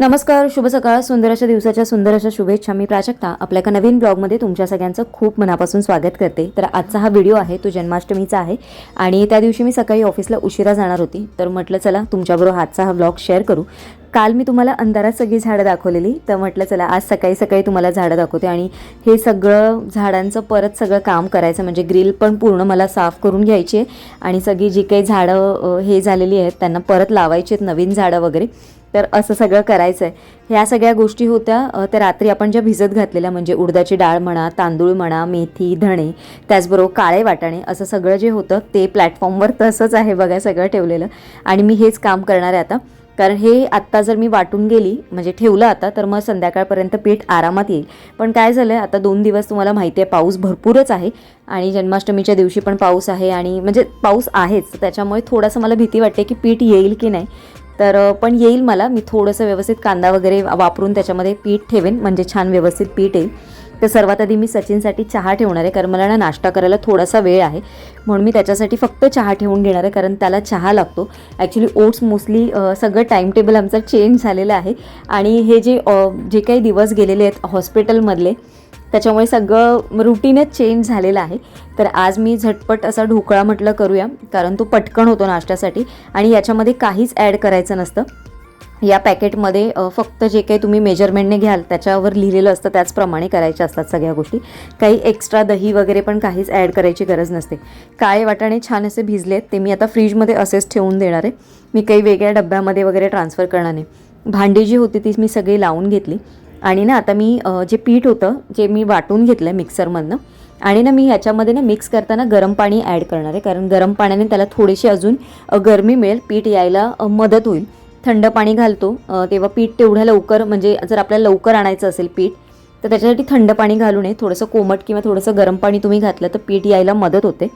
नमस्कार शुभ सकाळ. सुंदर अशा दिवसाच्या सुंदर अशा शुभेच्छा. मी प्राजक्ता. आपल्या एका नवीन ब्लॉगमध्ये तुमच्या सगळ्यांचं खूप मनापासून स्वागत करते. तर आजचा हा व्हिडिओ आहे तो जन्माष्टमीचा आहे. आणि त्या दिवशी मी सकाळी ऑफिसला उशिरा जाणार होती. तर म्हटलं चला तुमच्याबरोबर आजचा हा ब्लॉग शेअर करू. काल मी तुम्हाला अंधारात सगळी झाडं दाखवलेली. तर म्हटलं चला आज सकाळी सकाळी तुम्हाला झाडं दाखवते. आणि हे सगळं झाडांचं परत सगळं काम करायचं. म्हणजे ग्रिल पण पूर्ण मला साफ करून घ्यायची आहे. आणि सगळी जी काही झाडं हे झालेली आहेत त्यांना परत लावायची आहेत नवीन झाडं वगैरे. तर असं सगळं करायचं आहे ह्या सगळ्या गोष्टी होत्या त्या रात्री आपण ज्या भिजत घातलेल्या म्हणजे उडदाची डाळ म्हणा तांदूळ म्हणा मेथी धणे त्याचबरोबर काळे वाटाणे असं सगळं जे होतं ते प्लॅटफॉर्मवर तसंच आहे बघा सगळं ठेवलेलं. आणि मी हेच काम करणार आहे आता. कारण हे आत्ता जर मी वाटून गेली म्हणजे ठेवलं आता तर मग संध्याकाळपर्यंत पीठ आरामात येईल. पण काय झालं आहे आता दोन दिवस तुम्हाला माहिती आहे पाऊस भरपूरच आहे आणि जन्माष्टमीच्या दिवशी पण पाऊस आहे आणि म्हणजे पाऊस आहेच त्याच्यामुळे थोडंसं मला भीती वाटते की पीठ येईल की नाही. तर पण येईल मला. मी थोडंसं व्यवस्थित कांदा वगैरे वापरून त्याच्यामध्ये पीठ ठेवेन. म्हणजे छान व्यवस्थित पीठ येईल. तर सर्वात आधी मी सचिनसाठी चहा ठेवणार आहे कारण मला ना नाश्ता करायला थोडासा वेळ आहे. म्हणून मी त्याच्यासाठी फक्त चहा ठेवून घेणार आहे कारण त्याला चहा लागतो. ॲक्च्युली ओट्स मोस्टली सगळं टाईम टेबल आमचा चेंज झालेलं आहे. आणि हे जे जे काही दिवस गेलेले आहेत हॉस्पिटलमधले त्याच्यामुळे सगळं रुटीनच चेंज झालेलं आहे. तर आज मी झटपट असा ढोकळा म्हटलं करूया कारण तो पटकन होतो नाश्त्यासाठी आणि याच्यामध्ये काहीच ॲड करायचं नसतं. या पॅकेटमध्ये फक्त जे काही तुम्ही मेजरमेंटने घ्याल त्याच्यावर लिहिलेलं असतं त्याचप्रमाणे करायच्या असतात सगळ्या गोष्टी. काही एक्स्ट्रा दही वगैरे पण काहीच ॲड करायची गरज नसते. काळे वाटाणे छान असे भिजलेत ते मी आता फ्रीजमध्ये असेच ठेवून देणार आहे. मी काही वेगळ्या डब्यामध्ये वगैरे ट्रान्सफर करणार नाही. भांडी जी होती ती मी सगळी लावून घेतली. आणि ना आता मी जे पीठ होतं जे मी वाटून घेतलं आहे मिक्सरमधनं आणि ना मी ह्याच्यामध्ये ना मिक्स करताना गरम पाणी ॲड करणार आहे. कारण गरम पाण्याने त्याला थोडीशी अजून गरमी मिळेल पीठ यायला मदत होईल. थंड पाणी घालतो तेव्हा पीठ तेवढ्या लवकर म्हणजे जर आपल्याला लवकर आणायचं असेल पीठ तर त्याच्यासाठी थंड पाणी घालू नये. थोडंसं कोमट किंवा थोडंसं गरम पाणी तुम्ही घातलं तर पीठ यायला मदत होते.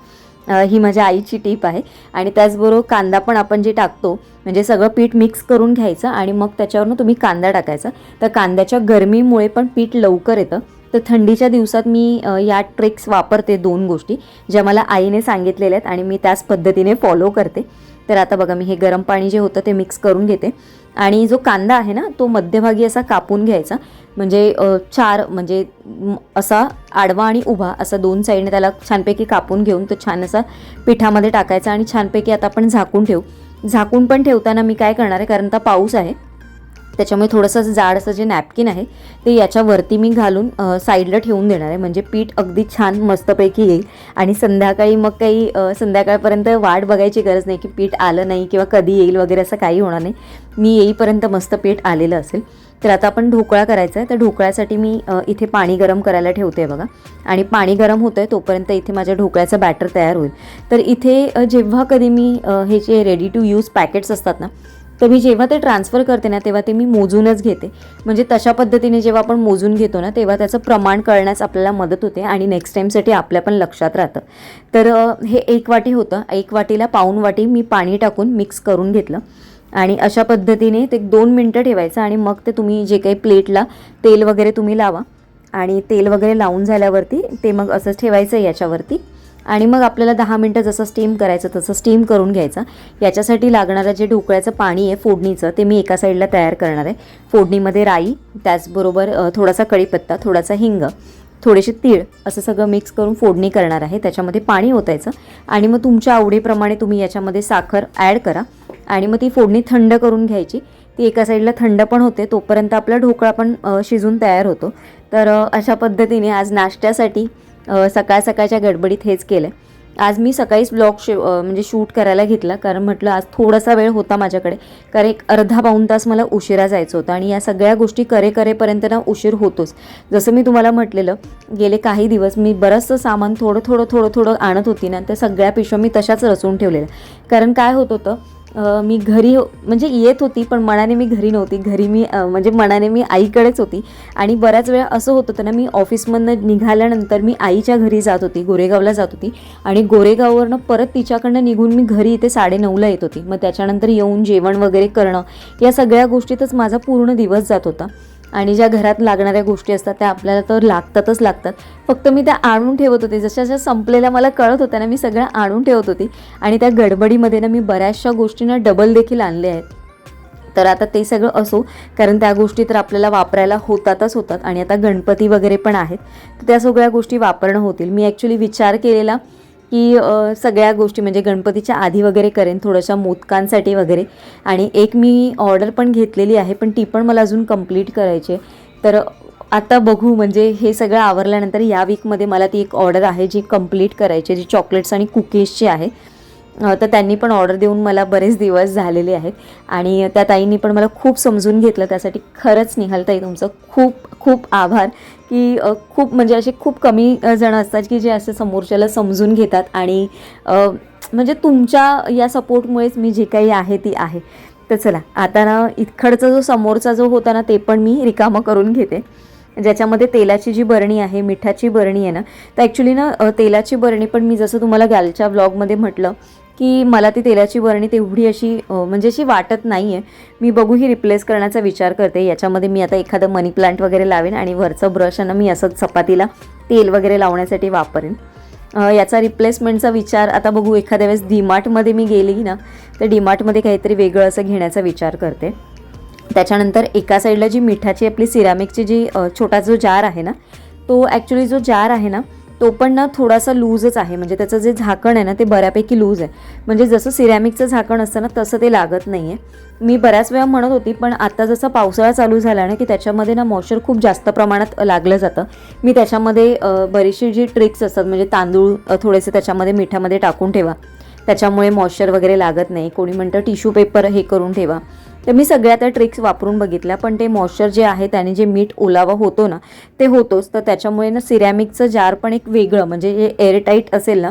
ही माझ्या आईची टीप आहे. आणि त्याचबरोबर कांदा पण आपण जे टाकतो म्हणजे सगळं पीठ मिक्स करून घ्यायचं आणि मग त्याच्यावरनं तुम्ही कांदा टाकायचा. तर कांद्याच्या गरमीमुळे पण पीठ लवकर येतं. तर थंडीच्या दिवसात मी या ट्रिक्स वापरते दोन गोष्टी ज्या मला आईने सांगितलेल्या आहेत आणि मी त्याच पद्धतीने फॉलो करते. तर आता बघा मी हे गरम पाणी जे होतं ते मिक्स करून घेते. आणि जो कांदा आहे ना तो मध्यभागी असा कापून घ्यायचा. म्हणजे चार म्हणजे असा आडवा आणि उभा असा दोन साईडने त्याला छानपैकी कापून घेऊन तो छान असा पिठामध्ये टाकायचा आणि छानपैकी आता आपण झाकून ठेवू. झाकून पण ठेवताना मी काय करणार आहे कारण आता पाऊस आहे त्याच्यामुळे थोडंसं असं जाड असं जे नॅपकिन आहे ते याच्यावरती मी घालून साईडला ठेवून देणार आहे. म्हणजे पीठ अगदी छान मस्तपैकी येईल. आणि संध्याकाळी मग काही संध्याकाळपर्यंत वाट बघायची गरज नाही की पीठ आलं नाही किंवा कधी येईल वगैरे असं काही होणार नाही. मी येईपर्यंत मस्त पीठ आलेलं असेल. तर आता आपण ढोकळा करायचा आहे. तर ढोकळ्यासाठी मी इथे पाणी गरम करायला ठेवते आहे बघा. आणि पाणी गरम होतं आहे तोपर्यंत इथे माझ्या ढोकळ्याचं बॅटर तयार होईल. तर इथे जेव्हा कधी मी हे जे रेडी टू यूज पॅकेट्स असतात ना तर मी जेव्हा ते ट्रान्सफर करते ना तेव्हा ते मी मोजूनच घेते. म्हणजे तशा पद्धतीने जेव्हा आपण मोजून घेतो ना तेव्हा त्याचं प्रमाण कळण्यास आपल्याला मदत होते आणि नेक्स्ट टाईमसाठी आपल्या पण लक्षात राहतं. तर हे एक वाटी होतं. एक वाटीला पाऊन वाटी मी पाणी टाकून मिक्स करून घेतलं. आणि अशा पद्धतीने ते दोन मिनटं ठेवायचं आणि मग ते तुम्ही जे काही प्लेटला तेल वगैरे तुम्ही लावा. आणि तेल वगैरे लावून झाल्यावरती ते मग असंच ठेवायचं याच्यावरती. आणि मग आपल्याला दहा मिनटं जसं स्टीम करायचं तसं स्टीम करून घ्यायचं. याच्यासाठी लागणारं जे ढोकळ्याचं पाणी आहे फोडणीचं ते मी एका साईडला तयार करणार आहे. फोडणीमध्ये राई त्याचबरोबर थोडासा कढीपत्ता थोडासा हिंग थोडेसे तीळ असं सगळं मिक्स करून फोडणी करणार आहे. त्याच्यामध्ये पाणी ओतायचं. आणि मग तुमच्या आवडीप्रमाणे तुम्ही याच्यामध्ये साखर ॲड करा. आणि मग ती फोडणी थंड करून घ्यायची. ती एका साईडला थंड पण होते तोपर्यंत आपला ढोकळा पण शिजून तयार होतो. तर अशा पद्धतीने आज नाश्त्यासाठी सकाळ सकाळच्या गडबडीत हेच केलं आज मी सकाळीच ब्लॉग शे म्हणजे शूट करायला घेतला कारण म्हटलं आज थोडासा वेळ होता माझ्याकडे. कारण एक अर्धा पाऊण तास मला उशिरा जायचं होतं आणि या सगळ्या गोष्टी करे करेपर्यंत ना उशीर होतोच. जसं मी तुम्हाला म्हटलेलं गेले काही दिवस मी बरंचसं सामान थोडं थोडं थोडं थोडं आणत होती ना त्या सगळ्या पिशव्या मी तशाच रचून ठेवलेल्या. कारण काय होत होतं मी घरी हो-, म्हणजे येत होती पण मनाने मी घरी नव्हती. घरी मी म्हणजे मनाने मी आईकडेच होती. आणि बऱ्याच वेळा असं होत होतं ना मी ऑफिसमधनं निघाल्यानंतर मी आईच्या घरी जात होती गोरेगावला जात होती. आणि गोरेगाववरनं परत तिच्याकडनं निघून मी घरी इथे साडेनऊला येत होती. मग त्याच्यानंतर येऊन जेवण वगैरे करणं या सगळ्या गोष्टीतच माझा पूर्ण दिवस जात होता. आणि ज्या घरात लागणाऱ्या गोष्टी असतात त्या आपल्याला तर लागतातच लागतात. फक्त मी त्या आणून ठेवत होते. जशा जशा संपलेल्या मला कळत होत्या ना मी सगळ्या आणून ठेवत होती. आणि त्या गडबडीमध्ये ना मी बऱ्याचशा गोष्टींना डबल देखील आणले आहेत. तर आता ते सगळं असो कारण त्या गोष्टी तर आपल्याला वापरायला होतातच होतात. आणि आता गणपती वगैरे पण आहेत. तर त्या सगळ्या गोष्टी वापरणं होतील. मी ॲक्च्युली विचार केलेला की सगळ्या गोष्टी म्हणजे गणपतीच्या आधी वगैरे करेन थोड्याशा मोदकांसाठी वगैरे. आणि एक मी ऑर्डर पण घेतलेली आहे पण ती पण मला अजून कंप्लीट करायची आहे. तर आता बघू म्हणजे हे सगळं आवरल्यानंतर या वीकमध्ये मला ती एक ऑर्डर आहे जी कंप्लीट करायची आहे जी चॉकलेट्स आणि कुकीजची आहे. तर त्यांनी पण ऑर्डर देऊन मला बरेच दिवस झालेले आहेत. आणि त्या ताईंनी पण मला खूप समजून घेतलं. त्यासाठी खरंच निहालताई तुमचं खूप खूप आभार. की खूप म्हणजे असे खूप कमी जण असतात की जे असं समोरच्याला समजून घेतात. आणि म्हणजे तुमच्या या सपोर्टमुळेच मी जी काही आहे ती आहे. तर चला आता ना इतखडचा जो समोरचा जो होता ना ते पण मी रिकामं करून घेते. ज्याच्यामध्ये तेलाची जी बरणी आहे मिठाची बरणी आहे ना तर ॲक्च्युली ना तेलाची बरणी पण मी जसं तुम्हाला गालच्या ब्लॉगमध्ये म्हटलं की मला ती तेलाची बरणी तेवढी अशी म्हणजे अशी वाटत नाही आहे मी बघू ही रिप्लेस करण्याचा विचार करते. याच्यामध्ये मी आता एखादं मनी प्लांट वगैरे लावेन आणि वरचं ब्रश आहे ना मी असंच चपातीला तेल वगैरे लावण्यासाठी वापरेन. याचा रिप्लेसमेंटचा विचार आता बघू एखाद्या वेळेस डीमार्टमध्ये मी गेली ना तर डीमार्टमध्ये काहीतरी वेगळं असं घेण्याचा विचार करते. त्याच्यानंतर एका साईडला जी मिठाची आपली सिरामिकची जी छोटा जो जार आहे ना तो ॲक्च्युली जो जार आहे ना तो पण ना थोडासा लूजच आहे. म्हणजे त्याचं जे झाकण आहे ना ते बऱ्यापैकी लूज आहे. म्हणजे जसं सिरॅमिकचं झाकण असतं ना तसं ते लागत नाही आहे मी बऱ्याच वेळा म्हणत होती पण आता जसं पावसाळा चालू झाला ना की त्याच्यामध्ये ना मॉइश्चर खूप जास्त प्रमाणात लागलं जातं. मी त्याच्यामध्ये बरीचशी जी ट्रिक्स असतात म्हणजे तांदूळ थोडेसे त्याच्यामध्ये मिठामध्ये टाकून ठेवा. त्याच्यामुळे मॉइश्चर वगैरे लागत नाही. कोणी म्हणतं टिश्यू पेपर हे करून ठेवा. तर मी सगळ्या त्या ट्रिक्स वापरून बघितल्या पण ते मॉइश्चर जे आहे त्याने जे मीठ ओलावा होतो ना ते होतोच. तर त्याच्यामुळे ना सिरॅमिकचं जार पण एक वेगळं म्हणजे जे एअरटाईट असेल ना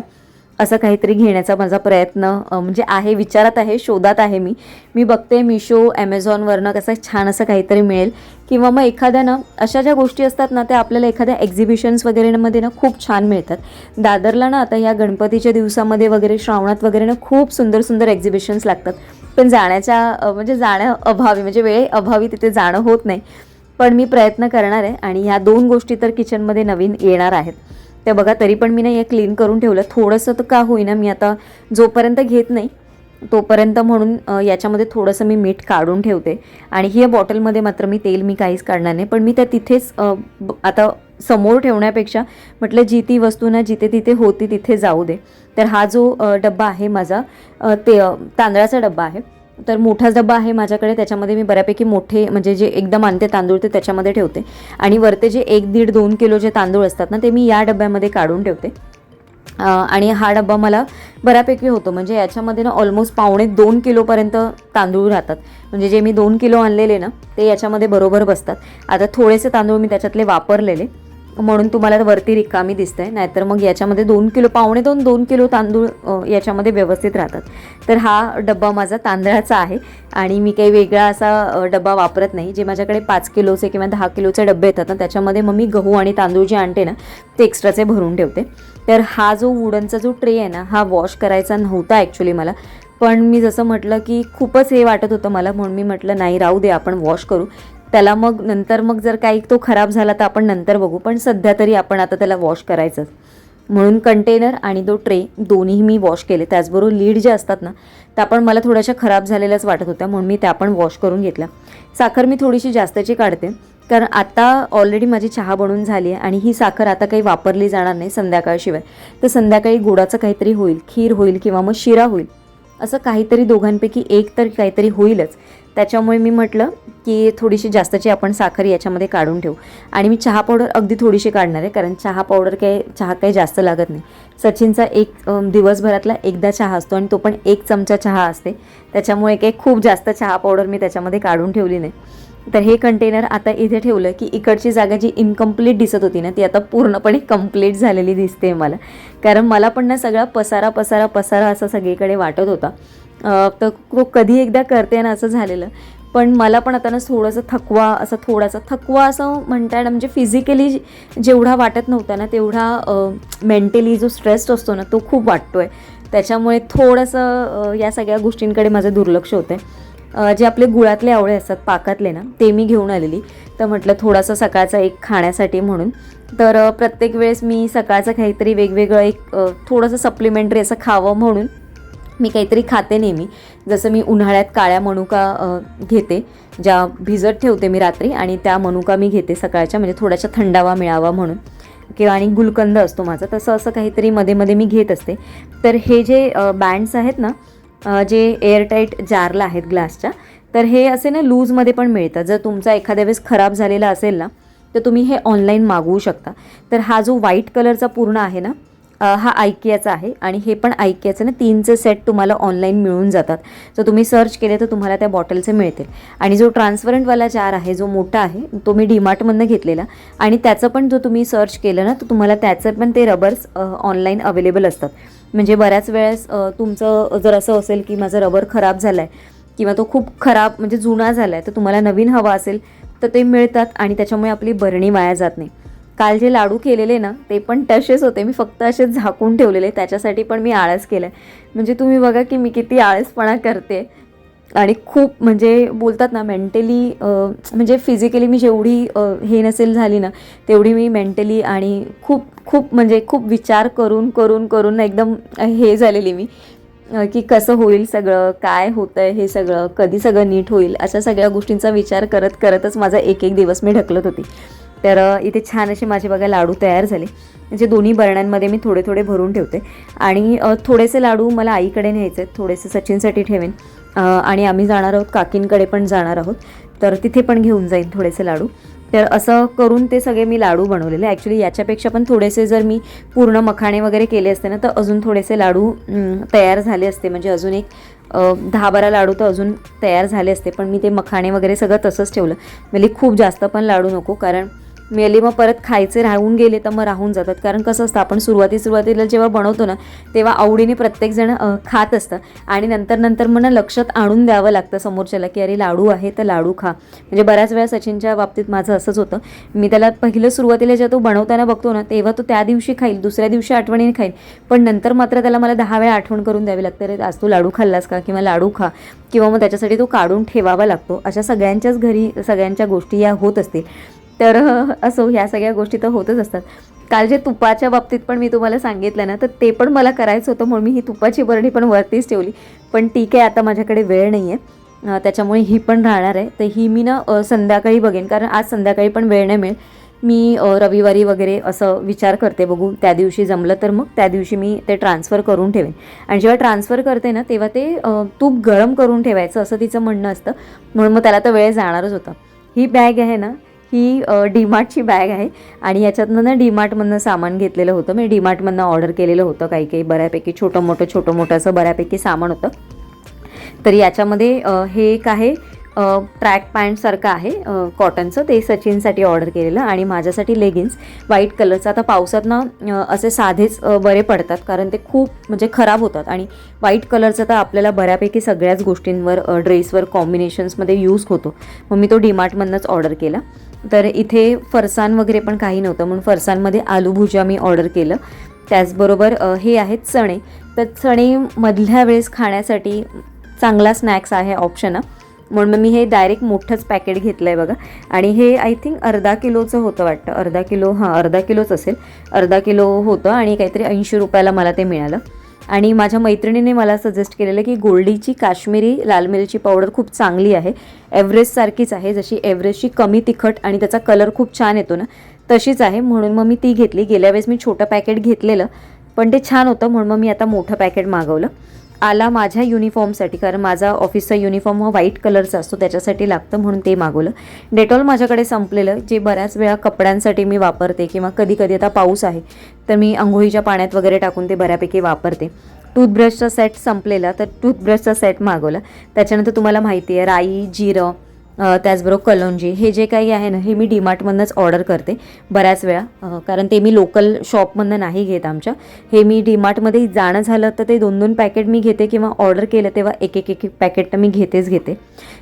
असं काहीतरी घेण्याचा माझा प्रयत्न म्हणजे आहे विचारात आहे शोधात आहे मी. मी बघते मिशो ॲमेझॉनवरनं कसं छान असं काहीतरी मिळेल. किंवा मग एखाद्या ना अशा ज्या गोष्टी असतात ना त्या आपल्याला एखाद्या एक्झिबिशन्स वगैरेमध्ये ना खूप छान मिळतात. दादरला ना आता या गणपतीच्या दिवसामध्ये वगैरे श्रावणात वगैरे ना खूप सुंदर सुंदर एक्झिबिशन्स लागतात. पण जाण्याच्या म्हणजे जाण्या अभावी म्हणजे वेळे अभावी तिथे जाणं होत नाही. पण मी प्रयत्न करणार आहे आणि ह्या दोन गोष्टी तर किचनमध्ये नवीन येणार आहेत. त्या बघा तरी पण मी नाही हे क्लीन करून ठेवलं. थोडंसं तर का होईना मी आता जोपर्यंत घेत नाही तोपर्यंत म्हणून याच्यामध्ये थोडंसं मी मीठ काढून ठेवते. आणि ही बॉटलमध्ये मात्र मी तेल मी काहीच काढणार नाही. पण मी त्या तिथेच आता समोर ठेवण्यापेक्षा म्हटलं जी ती वस्तू ना जिथे तिथे होती तिथे जाऊ दे. तर हा जो डब्बा आहे माझा ते तांदळाचा डब्बा आहे. तर मोठाच डब्बा आहे माझ्याकडे त्याच्यामध्ये मी बऱ्यापैकी मोठे म्हणजे जे एकदम आणते तांदूळ ते त्याच्यामध्ये ठेवते. आणि वरते जे एक दीड दोन किलो जे तांदूळ असतात ना ते मी या डब्यामध्ये काढून ठेवते. आणि हा डब्बा मला बऱ्यापैकी होतो. म्हणजे याच्यामध्ये ना ऑलमोस्ट पावणे दोन किलोपर्यंत तांदूळ राहतात. म्हणजे जे मी दोन किलो आणलेले ना ते याच्यामध्ये बरोबर बसतात. आता थोडेसे तांदूळ मी त्याच्यातले वापरलेले. म्हणून तुम्हाला वरती रिकामी दिसतंय. नाहीतर मग याच्यामध्ये दोन किलो पावणे दोन दोन किलो तांदूळ याच्यामध्ये व्यवस्थित राहतात. तर हा डब्बा माझा तांदळाचा आहे आणि मी काही वेगळा असा डब्बा वापरत नाही. जे माझ्याकडे पाच किलोचे किंवा दहा किलोचे डबे येतात ना त्याच्यामध्ये मग मी गहू आणि तांदूळ जे आणते ना ते एक्स्ट्राचे भरून ठेवते. तर हा जो वुडनचा जो ट्रे आहे ना हा वॉश करायचा नव्हता ॲक्च्युली मला. पण मी जसं म्हटलं की खूपच हे वाटत होतं मला म्हणून मी म्हटलं नाही राहू दे आपण वॉश करू. त्याला मग नंतर मग जर काही तो खराब झाला तर आपण नंतर बघू. पण सध्या तरी आपण आता त्याला वॉश करायचंच. म्हणून कंटेनर आणि तो ट्रे दोन्ही मी वॉश केले. त्याचबरोबर लीड जे असतात ना त्या पण मला थोड्याशा खराब झालेल्याच वाटत होत्या. म्हणून मी त्या पण वॉश करून घेतल्या. साखर मी थोडीशी जास्तची काढते. कारण आता ऑलरेडी माझी चहा बनवून झाली आहे आणि ही साखर आता काही वापरली जाणार नाही संध्याकाळशिवाय. तर संध्याकाळी गोडाचं काहीतरी होईल खीर होईल किंवा मग शिरा होईल. असं काहीतरी दोघांपैकी एक तर काहीतरी होईलच. त्याच्यामुळे मी म्हटलं की थोडीशी जास्तची आपण साखर याच्यामध्ये काढून ठेवू. आणि मी चहा पावडर अगदी थोडीशी काढणार आहे कारण चहा पावडर काही चहा काही जास्त लागत नाही. सचिनचा एक दिवसभरातला एकदा चहा असतो आणि तो पण एक चमचा चहा असते. त्याच्यामुळे काही खूप जास्त चहा पावडर मी त्याच्यामध्ये काढून ठेवली नाही. तर हे कंटेनर आता इथे ठेवलं की इकडची जागा जी इनकम्प्लीट दिसत होती ना ती आता पूर्णपणे कंप्लीट झालेली दिसते मला. कारण मला पण ना सगळा पसारा पसारा पसारा असा सगळीकडे वाटत होता. तर कधी एकदा करते ना असं झालेलं. पण मला पण आता ना थोडंसं थकवा असं थोडासा थकवा असं म्हणता येणार म्हणजे फिजिकली जेवढा वाटत नव्हता ना तेवढा मेंटली जो स्ट्रेस असतो ना तो खूप वाटतो आहे त्याच्यामुळे थोडंसं या सगळ्या गोष्टींकडे माझं दुर्लक्ष होतं आहे जे आपले गुळातले आवळे असतात पाकातले ना ते मी घेऊन आलेली. तर म्हटलं थोडासा सकाळचा एक खाण्यासाठी म्हणून. तर प्रत्येक वेळेस मी सकाळचं काहीतरी वेगवेगळं एक थोडंसं सप्लिमेंटरी असं खावं म्हणून मी काहीतरी खाते नेहमी. जसं मी उन्हाळ्यात काळ्या मनुका घेते ज्या भिजत ठेवते मी रात्री आणि त्या मनुका मी घेते सकाळच्या म्हणजे थोड्याशा थंडावा मिळावा म्हणून. किंवा आणि गुलकंद असतो माझा तसं असं काहीतरी मध्ये मध्ये मी घेत असते. तर हे जे बँड्स आहेत ना जे एअरटाईट जारला आहेत ग्लासच्या तर हे असे ना लूजमध्ये पण मिळतात. जर तुमचा एखाद्या वेळेस खराब झालेला असेल ना तर तुम्ही हे ऑनलाईन मागवू शकता. तर हा जो व्हाईट कलरचा पूर्ण आहे ना हा आयकियाचा आहे आणि हे पण आयकियाचं ना तीनचे सेट तुम्हाला ऑनलाईन मिळून जातात. जर तुम्ही सर्च केले तर तुम्हाला त्या बॉटलचे मिळतील. आणि जो ट्रान्सपरंटवाला जार आहे जो मोठा आहे तो मी डीमार्टमधनं घेतलेला. आणि त्याचं पण जो तुम्ही सर्च केलं ना तर तुम्हाला त्याचं पण ते रबर्स ऑनलाईन अवेलेबल असतात. म्हणजे बऱ्याच वेळेस तुमचं जर असं असेल की माझं रबर खराब झालं आहे किंवा तो खूप खराब म्हणजे जुना झाला आहे तर तुम्हाला नवीन हवा असेल तर ते मिळतात आणि त्याच्यामुळे आपली बरणी वाया जात नाही. काल जे लाडू केलेले ना ते पण तसेच होते. मी फक्त असे झाकून ठेवलेले. त्याच्यासाठी पण मी आळस केला आहे म्हणजे तुम्ही बघा की मी किती आळसपणा करते. आणि खूप म्हणजे बोलतात ना मेंटली म्हणजे फिजिकली मी जेवढी हे नसेल झाली ना तेवढी मी मेंटली आणि खूप खूप म्हणजे खूप विचार करून करून करून एकदम हे झालेली मी की कसं होईल सगळं काय होतं आहे हे सगळं कधी सगळं नीट होईल अशा सगळ्या गोष्टींचा विचार करत करतच माझा एक एक दिवस मी ढकलत होती. तर इथे छान असे माझे बघा लाडू तयार झाले. म्हणजे दोन्ही बरण्यांमध्ये मी थोडे थोडे भरून ठेवते. आणि थोडेसे लाडू मला आईकडे न्यायचे आहेत. थोडेसे सचिनसाठी ठेवेन. आणि आम्ही जाणार आहोत काकींकडे पण जाणार आहोत. तर तिथे पण घेऊन जाईन थोडेसे लाडू. तर असं करून ते सगळे मी लाडू बनवलेले. ॲक्च्युली याच्यापेक्षा पण थोडेसे जर मी पूर्ण मखाणे वगैरे केले असते ना तर अजून थोडेसे लाडू तयार झाले असते. म्हणजे अजून एक दहा बारा लाडू तर अजून तयार झाले असते. पण मी ते मखाणे वगैरे सगळं तसंच ठेवलं. म्हणजे खूप जास्त पण लाडू नको कारण मेली मग परत खायचे राहून गेले तर मग राहून जातात. कारण कसं असतं आपण सुरुवाती सुरुवातीला जेव्हा बनवतो ना तेव्हा आवडीने प्रत्येकजण खात असतं. आणि नंतर नंतर मग ना लक्षात आणून द्यावं लागतं समोरच्याला की अरे लाडू आहे तर लाडू खा. म्हणजे बऱ्याच वेळा सचिनच्या बाबतीत माझं असंच होतं. मी त्याला पहिलं सुरुवातीला जेव्हा तो बनवताना बघतो ना तेव्हा तो त्या दिवशी खाईल दुसऱ्या दिवशी आठवणीने खाईल. पण नंतर मात्र त्याला मला दहा वेळा आठवण करून द्यावी लागते अरे आज तू लाडू खाल्लास का? किंवा लाडू खा. किंवा मग त्याच्यासाठी तो काढून ठेवावा लागतो. अशा सगळ्यांच्याच घरी सगळ्यांच्या गोष्टी या होत असतील. तर असो ह्या सगळ्या गोष्टी तर होतच असतात. काल जे तुपाच्या बाबतीत पण मी तुम्हाला सांगितलं ना तर ते पण मला करायचं होतं म्हणून मी ही तुपाची बरणी पण वरतीच ठेवली. पण ठीक आहे आता माझ्याकडे वेळ नाही आहे त्याच्यामुळे ही पण राहणार आहे. तर ही मी ना संध्याकाळी बघेन कारण आज संध्याकाळी पण वेळ नाही मिळेल मी रविवारी वगैरे असं विचार करते बघू त्या दिवशी जमलं तर मग त्या दिवशी मी ते ट्रान्सफर करून ठेवेन. आणि जेव्हा ट्रान्सफर करते ना तेव्हा ते तूप गरम करून ठेवायचं असं तिचं म्हणणं असतं. म्हणून मग त्याला तर वेळ जाणारच होता. ही बॅग आहे ना ही डीमार्टची बॅग आहे. आणि याच्यातनं ना डीमार्टमधनं सामान घेतलेलं होतं. मी डीमार्टमधनं ऑर्डर केलेलं होतं काही काही. बऱ्यापैकी छोटं मोठं छोटं मोठं असं बऱ्यापैकी सामान होतं. तर याच्यामध्ये हे एक आहे ट्रॅक पॅन्टसारखं आहे कॉटनचं ते सचिनसाठी ऑर्डर केलेलं आणि माझ्यासाठी लेगिन्स व्हाईट कलरचं आता पावसात ना असे साधेच बरे पडतात. कारण ते खूप म्हणजे खराब होतात. आणि व्हाईट कलरचं तर आपल्याला बऱ्यापैकी सगळ्याच गोष्टींवर ड्रेसवर कॉम्बिनेशन्समध्ये यूज होतो. मग मी तो डीमार्टमधनंच ऑर्डर केला. तर इथे फरसान वगैरे पण काही नव्हतं. म्हणून फरसाणमध्ये आलू भुजा मी ऑर्डर केलं. त्याचबरोबर हे आहेत चणे. तर चणे मधल्या वेळेस खाण्यासाठी चांगला स्नॅक्स आहे ऑप्शन म्हणून मग मी हे डायरेक्ट मोठंच पॅकेट घेतलं आहे बघा. आणि हे आय थिंक अर्धा किलोचं होतं वाटतं. अर्धा किलो हां अर्धा किलोच असेल. अर्धा किलो होतं आणि काहीतरी ऐंशी रुपयाला मला ते मिळालं. आणि माझ्या मैत्रिणीने मला सजेस्ट केलेलं की गोल्डीची काश्मीरी लाल मिरची पावडर खूप चांगली आहे. एव्हरेस्टसारखीच आहे जशी एव्हरेस्टची कमी तिखट आणि त्याचा कलर खूप छान येतो ना तशीच आहे. म्हणून मग मी ती घेतली. गेल्या वेळेस मी छोटं पॅकेट घेतलेलं पण ते छान होतं म्हणून मग मी आता मोठं पॅकेट मागवलं. आला माझ्या युनिफॉर्मसाठी कारण माझा ऑफिसचा युनिफॉर्म हा व्हाईट कलरचा असतो त्याच्यासाठी लागतं म्हणून ते मागवलं. डेटॉल माझ्याकडे संपलेलं जे बऱ्याच वेळा कपड्यांसाठी मी वापरते किंवा कधी कधी आता पाऊस आहे तर मी आंघोळीच्या पाण्यात वगैरे टाकून ते बऱ्यापैकी वापरते. टूथब्रशचा सेट संपलेला तर टूथब्रशचा सेट मागवला. त्याच्यानंतर तुम्हाला माहिती आहे राई जिरं त्याचबरोबर कलोंजी हे जे काही आहे ना हे मी डीमार्टमधनंच ऑर्डर करते बऱ्याच वेळा. कारण ते मी लोकल शॉपमधनं नाही घेत आमच्या. हे मी डीमार्टमध्ये जाणं झालं तर ते दोन दोन पॅकेट मी घेते किंवा ऑर्डर केलं तेव्हा एक एक एक एक पॅकेट तर मी घेतेच घेते.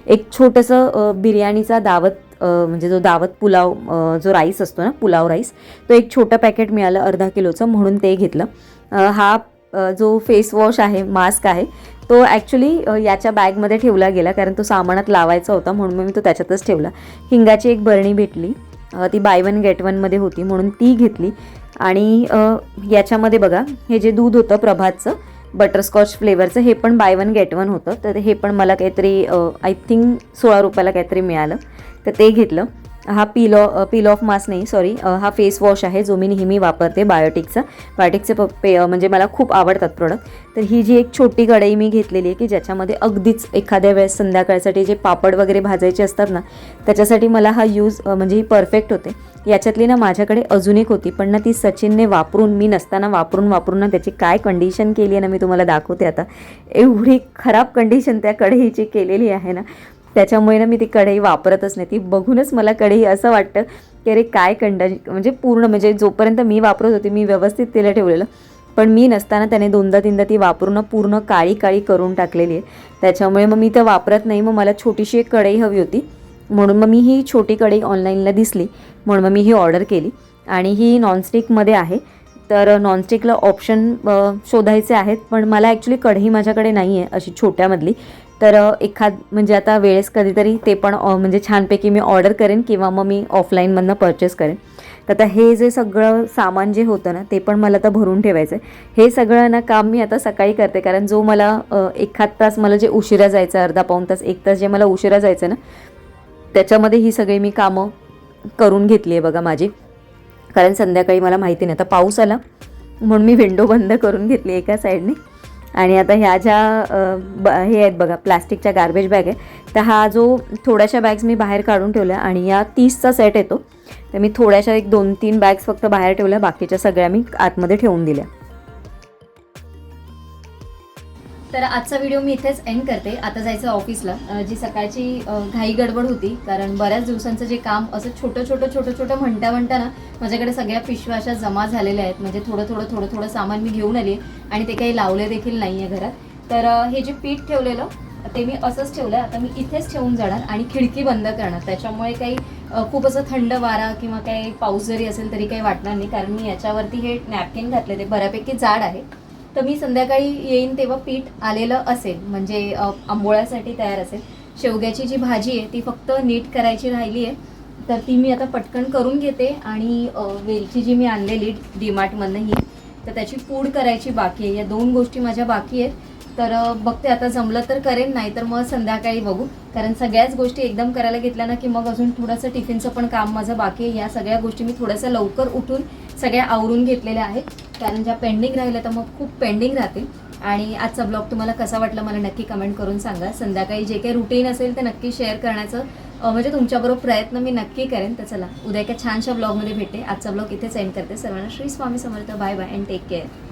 एक छोटंसं बिर्याणीचा दावत म्हणजे जो दावत पुलाव जो राईस असतो ना पुलाव राईस तो एक छोटं पॅकेट मिळालं अर्धा किलोचं म्हणून ते घेतलं. हा जो फेस वॉश आहे मास्क आहे तो ॲक्च्युली याच्या बॅगमध्ये ठेवला गेला कारण तो सामानात लावायचा होता म्हणून मग मी तो त्याच्यातच ठेवला. हिंगाची एक बरणी भेटली. ती बाय वन गेट वनमध्ये होती म्हणून ती घेतली. आणि याच्यामध्ये बघा हे जे दूध होतं प्रभातचं बटरस्कॉच फ्लेवरचं हे पण बाय वन गेट वन होतं. तर हे पण मला काहीतरी आय थिंक सोळा रुपयाला काहीतरी मिळालं. तर ते घेतलं. हा peel off peel off mask नाही सॉरी हा फेस वॉश आहे जो मी नेहमी वापरते बायोटिकचा बायोटिकचे प पे म्हणजे मला खूप आवडतात प्रोडक्ट तर ही जी एक छोटी कढई मी घेतलेली आहे की ज्याच्यामध्ये अगदीच एखाद्या वेळेस संध्याकाळसाठी जे पापड वगैरे भाजायचे असतात ना त्याच्यासाठी मला हा यूज म्हणजे ही परफेक्ट होते. याच्यातली ना माझ्याकडे अजून एक होती पण ना ती सचिनने वापरून मी नसताना वापरून वापरून ना त्याची काय कंडिशन केली आहे ना मी तुम्हाला दाखवते आता. एवढी खराब कंडिशन त्या कढईची केलेली आहे ना. त्याच्यामुळे ना मी ती कढई वापरतच नाही. ती बघूनच मला कढई असं वाटतं की अरे काय कंड म्हणजे पूर्ण म्हणजे जोपर्यंत मी वापरत होते मी व्यवस्थित तिला ठेवलेलं. पण मी नसताना त्याने दोनदा तीनदा ती वापरून पूर्ण काळी काळी करून टाकलेली आहे. त्याच्यामुळे मग मी तर वापरत नाही. मग मला छोटीशी एक कढई हवी होती. म्हणून मग मी ही छोटी कढई ऑनलाईनला दिसली. म्हणून मग मी ही ऑर्डर केली. आणि ही नॉनस्टिकमध्ये आहे. तर नॉनस्टिकला ऑप्शन शोधायचे आहेत. पण मला ॲक्च्युली कढई माझ्याकडे नाही आहे अशी छोट्यामधली. तर एखाद म्हणजे आता वेळेस कधीतरी ते पण म्हणजे छानपैकी मी ऑर्डर करेन किंवा मग मी ऑफलाईनमधनं परचेस करेन. तर आता हे जे सगळं सामान जे होतं ना ते पण मला आता भरून ठेवायचं आहे हे सगळं ना काम मी आता सकाळी करते कारण जो मला एखाद तास मला जे उशिरा जायचं अर्धा पाऊण तास एक तास जे मला उशिरा जायचं ना त्याच्यामध्ये ही सगळी मी कामं करून घेतली आहे बघा माझी. कारण संध्याकाळी मला माहिती नाही आता पाऊस आला म्हणून मी विंडो बंद करून घेतली एका साईडने आणि आता ह्या ज्या ब हे आहेत बघा प्लास्टिकच्या गार्बेज बॅग आहे तर हा जो थोड्याशा बॅग्स मी बाहेर काढून ठेवल्या आणि या तीसचा सेट येतो. तर मी थोड्याशा एक दोन तीन बॅग्स फक्त बाहेर ठेवल्या बाकीच्या सगळ्या मी आतमध्ये ठेवून दिल्या. तर आजचा व्हिडिओ मी इथेच एंड करते. आता जायचं ऑफिसला जी सकाळची घाई गडबड होती कारण बऱ्याच दिवसांचं जे काम असं छोटं छोटं छोटं छोटं म्हणता म्हणता ना माझ्याकडे सगळ्या पिशव्या अशा जमा झालेल्या आहेत. म्हणजे थोडं थोडं थोडं थोडं सामान मी घेऊन आली आणि ते काही लावले देखील नाही आहे घरात. तर हे जे पीठ ठेवलेलं ते मी असंच ठेवलं आता मी इथेच ठेवून जाणार आणि खिडकी बंद करणार. त्याच्यामुळे काही खूप असं थंड वारा किंवा काही पाऊस जरी असेल तरी काही वाटणार नाही कारण मी याच्यावरती हे नॅपकिन घातले. ते बऱ्यापैकी जाड आहे. तर मी संध्याकाळी येईन तेव्हा पीठ आलेलं असेल म्हणजे आंबोळ्यासाठी तयार असेल. शेवग्याची जी भाजी आहे ती फक्त नीट करायची राहिली आहे तर ती मी आता पटकन करून घेते आणि वेलची जी मी आणलेली डीमार्टमधनं ही तर त्याची पूड करायची बाकी आहे. या दोन गोष्टी माझ्या बाकी आहेत. तर बघते आता जमलं तर करेन नाही तर मग संध्याकाळी बघू. कारण सगळ्याच गोष्टी एकदम करायला घेतल्या ना की मग अजून थोडंसं टिफिनचं पण काम माझं बाकी आहे. या सगळ्या गोष्टी मी थोडंसं लवकर उठून सगळ्या आवरून घेतलेल्या आहेत. कारण ज्या पेंडिंग राहिल्या तर मग खूप पेंडिंग राहतील. आणि आजचा ब्लॉग तुम्हाला कसा वाटला मला नक्की कमेंट करून सांगा. संध्याकाळी जे काही रुटीन असेल ते नक्की शेअर करण्याचं म्हणजे तुमच्याबरोबर प्रयत्न मी नक्की करेन. तर चला उद्या एका छानशा ब्लॉगमध्ये भेटते. आजचा ब्लॉग इथेच एंड करते. सर्वांना Shri Swami Samarth. Bye bye and take care